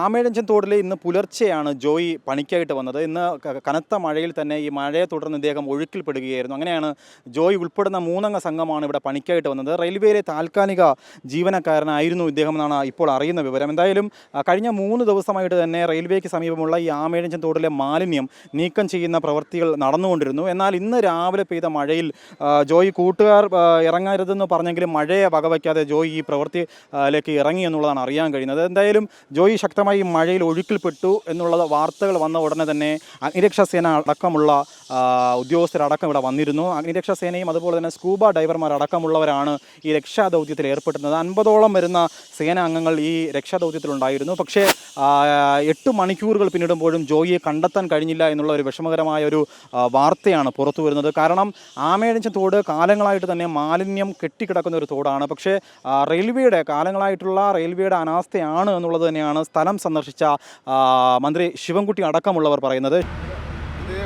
ആമേഴഞ്ചൻ തോടിൽ ഇന്ന് പുലർച്ചെയാണ് ജോയി പണിക്കായിട്ട് വന്നത്. ഇന്ന് കനത്ത മഴയിൽ തന്നെ ഈ മഴയെ തുടർന്ന് ഇദ്ദേഹം ഒഴുക്കിൽപ്പെടുകയായിരുന്നു. അങ്ങനെയാണ് ജോയി ഉൾപ്പെടുന്ന മൂന്നംഗ സംഘമാണ് ഇവിടെ പണിക്കായിട്ട് വന്നത്. റെയിൽവേയിലെ താൽക്കാലിക ജീവനക്കാരനായിരുന്നു ഇദ്ദേഹം എന്നാണ് ഇപ്പോൾ അറിയുന്ന വിവരം. എന്തായാലും കഴിഞ്ഞ മൂന്ന് ദിവസമായിട്ട് തന്നെ റെയിൽവേക്ക് സമീപമുള്ള ഈ ആമേഴഞ്ചൻ തോടിലെ മാലിന്യം നീക്കം ചെയ്യുന്ന പ്രവൃത്തികൾ നടന്നുകൊണ്ടിരുന്നു. എന്നാൽ ഇന്ന് രാവിലെ പെയ്ത മഴയിൽ ജോയി കൂട്ടുകാർ ഇറങ്ങരുതെന്ന് പറഞ്ഞെങ്കിലും മഴയെ വകവയ്ക്കാതെ ജോയി ഈ പ്രവൃത്തിയിലേക്ക് ഇറങ്ങി എന്നുള്ളതാണ് അറിയാൻ കഴിയുന്നത്. എന്തായാലും ജോയി ശക്തമായി ഈ മഴയിൽ ഒഴുക്കിൽപ്പെട്ടു എന്നുള്ള വാർത്തകൾ വന്ന ഉടനെ തന്നെ അഗ്നിരക്ഷാ സേന അടക്കമുള്ള ഉദ്യോഗസ്ഥരടക്കം ഇവിടെ വന്നിരുന്നു. അഗ്നിരക്ഷാ സേനയും അതുപോലെ തന്നെ സ്കൂബ ഡൈവർമാർ അടക്കമുള്ളവരാണ് ഈ രക്ഷാദൗത്യത്തിൽ ഏർപ്പെട്ടിരുന്നത്. അൻപതോളം വരുന്ന സേനാ അംഗങ്ങൾ ഈ രക്ഷാദൗത്യത്തിലുണ്ടായിരുന്നു. പക്ഷേ എട്ട് മണിക്കൂറുകൾ പിന്നിടുമ്പോഴും ജോയിയെ കണ്ടെത്താൻ കഴിഞ്ഞില്ല എന്നുള്ള ഒരു വിഷമകരമായ ഒരു വാർത്തയാണ് പുറത്തു വരുന്നത്. കാരണം ആമേഴഞ്ച തോട് കാലങ്ങളായിട്ട് തന്നെ മാലിന്യം കെട്ടിക്കിടക്കുന്ന ഒരു തോടാണ്. പക്ഷേ റെയിൽവേയുടെ കാലങ്ങളായിട്ടുള്ള റെയിൽവേയുടെ അനാസ്ഥയാണ് എന്നുള്ളത് തന്നെയാണ് സ്ഥലം സന്ദർശിച്ച മന്ത്രി ശിവൻകുട്ടി അടക്കമുള്ളവർ പറയുന്നത്.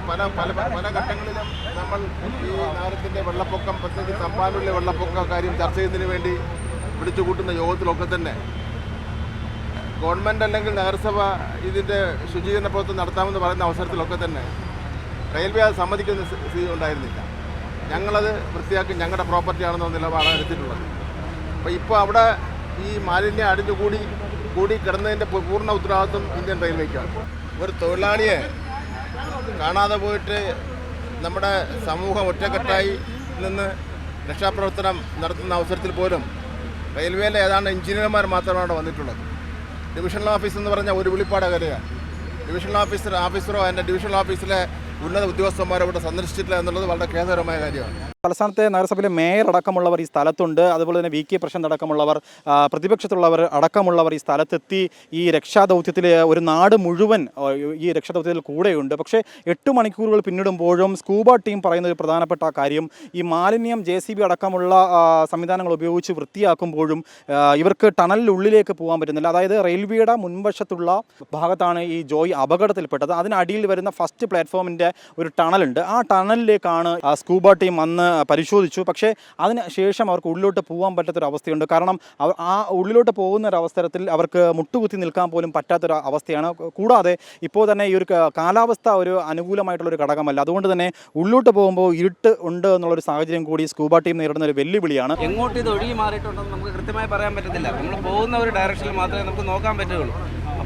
പല പല പല ഘട്ടങ്ങളിലും നമ്മൾ ഈ നഗരത്തിന്റെ വെള്ളപ്പൊക്കം പ്രത്യേകിച്ച് തമ്പാനൂരിലെ വെള്ളപ്പൊക്ക കാര്യം ചർച്ച ചെയ്യുന്നതിന് വേണ്ടി വിളിച്ചു കൂട്ടുന്ന യോഗത്തിലൊക്കെ തന്നെ ഗവൺമെന്റ് അല്ലെങ്കിൽ നഗരസഭ ഇതിന്റെ ശുചീകരണ പ്രവർത്തനം നടത്താമെന്ന് പറയുന്ന അവസരത്തിലൊക്കെ തന്നെ റെയിൽവേ അത് സമ്മതിക്കുന്ന സ്ഥിതി ഉണ്ടായിരുന്നില്ല. ഞങ്ങളത് വൃത്തിയാക്കി ഞങ്ങളുടെ പ്രോപ്പർട്ടി ആണെന്ന നിലപാടാണ് എടുത്തിട്ടുള്ളത്. അപ്പോൾ ഇപ്പോൾ അവിടെ ഈ മാലിന്യം അടിഞ്ഞുകൂടി കൂടി കിടന്നതിന്റെ പൂർണ ഉത്തരവാദിത്വം ഇന്ത്യൻ റെയിൽവേക്കാണ്. ഒരു തൊഴിലാളിയെ കാണാതെ പോയിട്ട് നമ്മുടെ സമൂഹം ഒറ്റക്കെട്ടായി നിന്ന് രക്ഷാപ്രവർത്തനം നടത്തുന്ന അവസരത്തിൽ പോലും റെയിൽവേയിലെ ഏതാണ്ട് എഞ്ചിനീയർമാർ മാത്രമാണ് വന്നിട്ടുള്ളത്. ഡിവിഷണൽ ഓഫീസ് എന്ന് പറഞ്ഞാൽ ഒരു വിളിപ്പാട് കരയാണ് ഡിവിഷണൽ ഓഫീസർ ഓഫീസറോ അതിന്റെ ഡിവിഷണൽ ഓഫീസിലെ ഉന്നത ഉദ്യോഗസ്ഥന്മാരോ ഇവിടെ സന്ദർശിച്ചിട്ടില്ല എന്നുള്ളത് വളരെ ഖേദകരമായ കാര്യമാണ്. തലസ്ഥാനത്തെ നഗരസഭയിലെ മേയർ അടക്കമുള്ളവർ ഈ സ്ഥലത്തുണ്ട്. അതുപോലെ തന്നെ വി കെ പ്രശാന്ത് അടക്കമുള്ളവർ പ്രതിപക്ഷത്തുള്ളവർ അടക്കമുള്ളവർ ഈ സ്ഥലത്തെത്തി ഈ രക്ഷാദൗത്യത്തിൽ ഒരു നാട് മുഴുവൻ ഈ രക്ഷാദൗത്യത്തിൽ കൂടെയുണ്ട്. പക്ഷേ എട്ട് മണിക്കൂറുകൾ പിന്നിടുമ്പോഴും സ്കൂബ ടീം പറയുന്ന ഒരു പ്രധാനപ്പെട്ട കാര്യം ഈ മാലിന്യം ജെ സി ബി അടക്കമുള്ള സംവിധാനങ്ങൾ ഉപയോഗിച്ച് വൃത്തിയാക്കുമ്പോഴും ഇവർക്ക് ടണലിനുള്ളിലേക്ക് പോകാൻ പറ്റുന്നില്ല. അതായത് റെയിൽവേയുടെ മുൻവശത്തുള്ള ഭാഗത്താണ് ഈ ജോയ് അപകടത്തിൽപ്പെട്ടത്. അതിനടിയിൽ വരുന്ന ഫസ്റ്റ് പ്ലാറ്റ്ഫോമിന്റെ ഒരു ടണലുണ്ട്. ആ ടണലിലേക്കാണ് സ്കൂബ ടീം അന്ന് പരിശോധിച്ചു. പക്ഷേ അതിന് ശേഷം അവർക്ക് ഉള്ളിലോട്ട് പോകാൻ പറ്റാത്തൊരവസ്ഥയുണ്ട് കാരണം അവർ ആ ഉള്ളിലോട്ട് പോകുന്ന ഒരു അവസരത്തിൽ അവർക്ക് മുട്ടുകുത്തി നിൽക്കാൻ പോലും പറ്റാത്തൊരു അവസ്ഥയാണ്. കൂടാതെ ഇപ്പോൾ തന്നെ ഈ ഒരു കാലാവസ്ഥ ഒരു അനുകൂലമായിട്ടുള്ളൊരു ഘടകമല്ല. അതുകൊണ്ട് തന്നെ ഉള്ളിലോട്ട് പോകുമ്പോൾ ഇരുട്ട് ഉണ്ട് എന്നുള്ളൊരു സാഹചര്യം കൂടി സ്കൂബ ടീം നേരിടുന്ന ഒരു വെല്ലുവിളിയാണ്. എങ്ങോട്ട് ഇത് ഒഴുകി മാറിയിട്ടുണ്ടെന്ന് നമുക്ക് കൃത്യമായി പറയാൻ പറ്റത്തില്ല. നമ്മൾ പോകുന്ന ഒരു ഡയറക്ഷനിൽ മാത്രമേ നമുക്ക് നോക്കാൻ പറ്റുകയുള്ളൂ.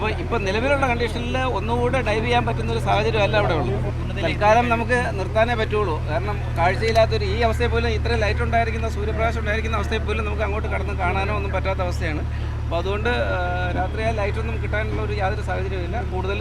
അപ്പോൾ ഇപ്പോൾ നിലവിലുള്ള കണ്ടീഷനിൽ ഒന്നുകൂടെ ഡൈവ് ചെയ്യാൻ പറ്റുന്ന ഒരു സാഹചര്യം അല്ല അവിടെ ഉള്ളൂ തൽക്കാലം നമുക്ക് നിർത്താനേ പറ്റുള്ളൂ. കാരണം കാഴ്ചയില്ലാത്തൊരു ഈ അവസ്ഥയിൽ പോലും ഇത്രയും ലൈറ്റ് ഉണ്ടായിരിക്കുന്ന സൂര്യപ്രകാശം ഉണ്ടായിരിക്കുന്ന അവസ്ഥയിൽ പോലും നമുക്ക് അങ്ങോട്ട് കടന്ന് കാണാനോ ഒന്നും പറ്റാത്ത അവസ്ഥയാണ്. അപ്പോൾ അതുകൊണ്ട് ആ, രാത്രിയാൽ ലൈറ്റൊന്നും കിട്ടാനുള്ള ഒരു യാതൊരു സാഹചര്യമില്ല കൂടുതൽ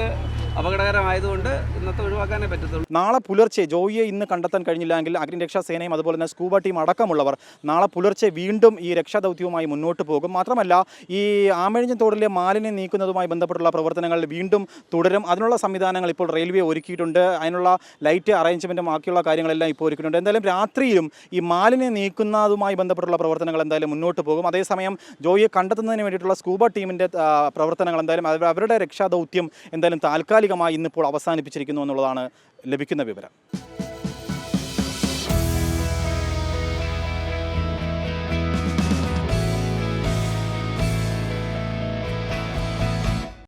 അപകടകരമായതുകൊണ്ട് ഇന്നത്തെ ഒഴിവാക്കാനേ പറ്റത്തുള്ളൂ. നാളെ പുലർച്ചെ ജോയിയെ ഇന്ന് കണ്ടെത്താൻ കഴിഞ്ഞില്ലെങ്കിൽ അഗ്നിരക്ഷാ സേനയും അതുപോലെ തന്നെ സ്കൂബ ടീം അടക്കമുള്ളവർ നാളെ പുലർച്ചെ വീണ്ടും ഈ രക്ഷാദൗത്യവുമായി മുന്നോട്ട് പോകും. മാത്രമല്ല ഈ ആമഴിഞ്ഞ തോടിലെ മാലിന്യം നീക്കുന്നതുമായി ബന്ധപ്പെട്ടുള്ള പ്രവർത്തനങ്ങൾ വീണ്ടും തുടരും. അതിനുള്ള സംവിധാനങ്ങൾ ഇപ്പോൾ റെയിൽവേ ഒരുക്കിയിട്ടുണ്ട്. അതിനുള്ള ലൈറ്റ് അറേഞ്ച്മെന്റും ബാക്കിയുള്ള കാര്യങ്ങളെല്ലാം ഇപ്പോൾ ഒരുക്കിയിട്ടുണ്ട് എന്തായാലും രാത്രിയിലും ഈ മാലിന്യം നീക്കുന്നതുമായി ബന്ധപ്പെട്ടുള്ള പ്രവർത്തനങ്ങൾ എന്തായാലും മുന്നോട്ട് പോകും. അതേസമയം ജോയിയെ കണ്ടെത്തുന്നതിന് വേണ്ടിയിട്ടുള്ള സ്കൂബ ടീമിന്റെ പ്രവർത്തനങ്ങൾ എന്തായാലും അവരുടെ രക്ഷാദൗത്യം എന്തായാലും താൽക്കാലികമായി ഇന്നിപ്പോൾ അവസാനിപ്പിച്ചിരിക്കുന്നു എന്നുള്ളതാണ് ലഭിക്കുന്ന വിവരം.